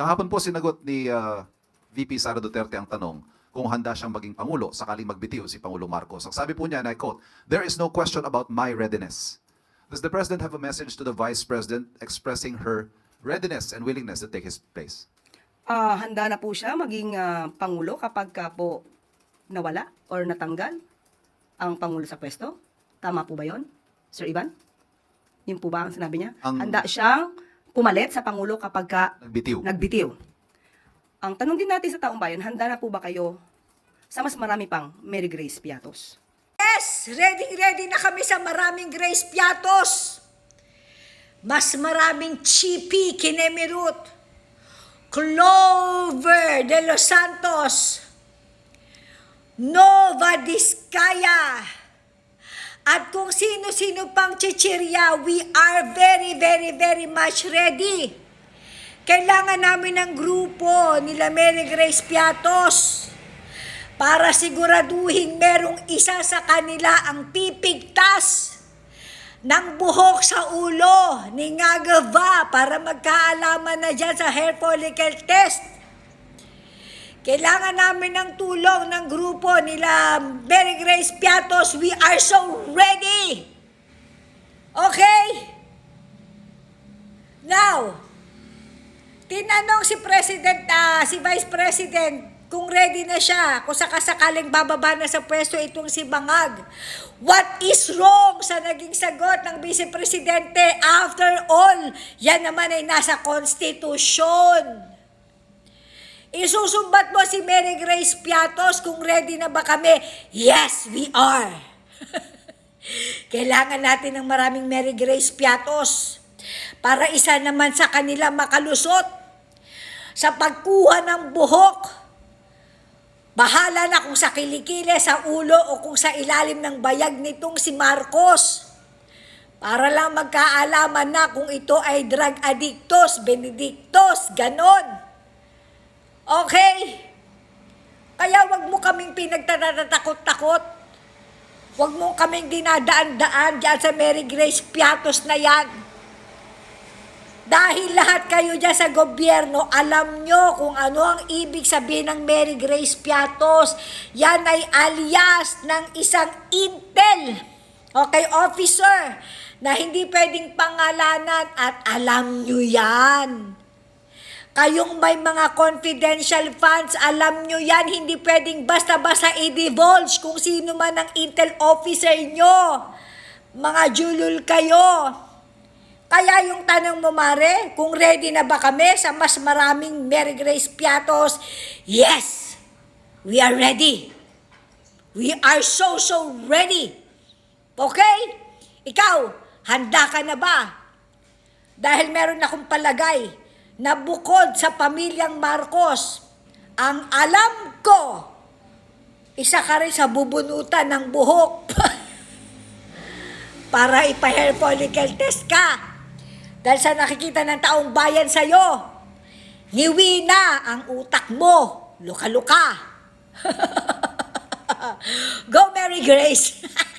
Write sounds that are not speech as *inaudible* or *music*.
Kahapon po sinagot ni ah, VP Sara Duterte ang tanong kung handa siyang maging Pangulo sakaling magbitiw si Pangulo Marcos. Ang sabi po niya, and I quote, There is no question about my readiness. Does the President have a message to the Vice President expressing her readiness and willingness to take his place? Ah, handa na po siya maging ah, pangulo kapag ka po nawala or natanggal ang pangulo sa pwesto. Tama po ba 'yon? Sir Ivan? Yun po ba ang sinabi niya? Ang- Handa siyang pumalit sa pangulo kapag ka Nagbitiw. nagbitiw. Ang tanong din natin sa taong bayan, handa na po ba kayo sa mas marami pang Mary Grace Piatos? Yes, ready ready na kami sa maraming Grace Piatos. Mas maraming Chippy Kinemirut, Clover de los Santos, Nova Diskaya, at kung sino-sino pang chichirya, we are very, very, very much ready. Kailangan namin ng grupo nila Mary Grace Piatos para siguraduhin merong isa sa kanila ang pipigtas ng buhok sa ulo ni Ngagava para magkaalaman na dyan sa hair follicle test. Kailangan namin ng tulong ng grupo nila Mary Grace Piatos. We are so ready! Okay? Now, tinanong si President, ah, si Vice President, kung ready na siya, kung sakasakaling bababa na sa pwesto itong si Bangag. What is wrong sa naging sagot ng Vice Presidente? After all, yan naman ay nasa konstitusyon. Isusumbat mo si Mary Grace Piatos kung ready na ba kami? Yes, we are. *laughs* Kailangan natin ng maraming Mary Grace Piatos para isa naman sa kanila makalusot sa pagkuha ng buhok. Bahala na kung sa kilikili, sa ulo o kung sa ilalim ng bayag nitong si Marcos. Para lang magkaalaman na kung ito ay drug addictos, benedictos, ganon. Okay? Kaya wag mo kaming pinagtatatakot-takot. Wag mo kaming dinadaan-daan dyan sa Mary Grace Piatos na yan. Dahil lahat kayo dyan sa gobyerno, alam nyo kung ano ang ibig sabihin ng Mary Grace Piatos. Yan ay alias ng isang intel, okay, officer, na hindi pwedeng pangalanan at alam nyo yan. Kayong may mga confidential funds, alam nyo yan, hindi pwedeng basta-basta i-divulge kung sino man ang intel officer nyo. Mga julul kayo. Kaya yung tanong mo, Mare, kung ready na ba kami sa mas maraming Mary Grace Piatos? Yes! We are ready. We are so, so ready. Okay? Ikaw, handa ka na ba? Dahil meron akong palagay na bukod sa pamilyang Marcos, ang alam ko, isa ka rin sa bubunutan ng buhok *laughs* para ipa-hair follicle test ka. Dahil sa nakikita ng taong bayan sa'yo, ngiwi na ang utak mo, luka-luka. *laughs* Go Mary Grace! *laughs*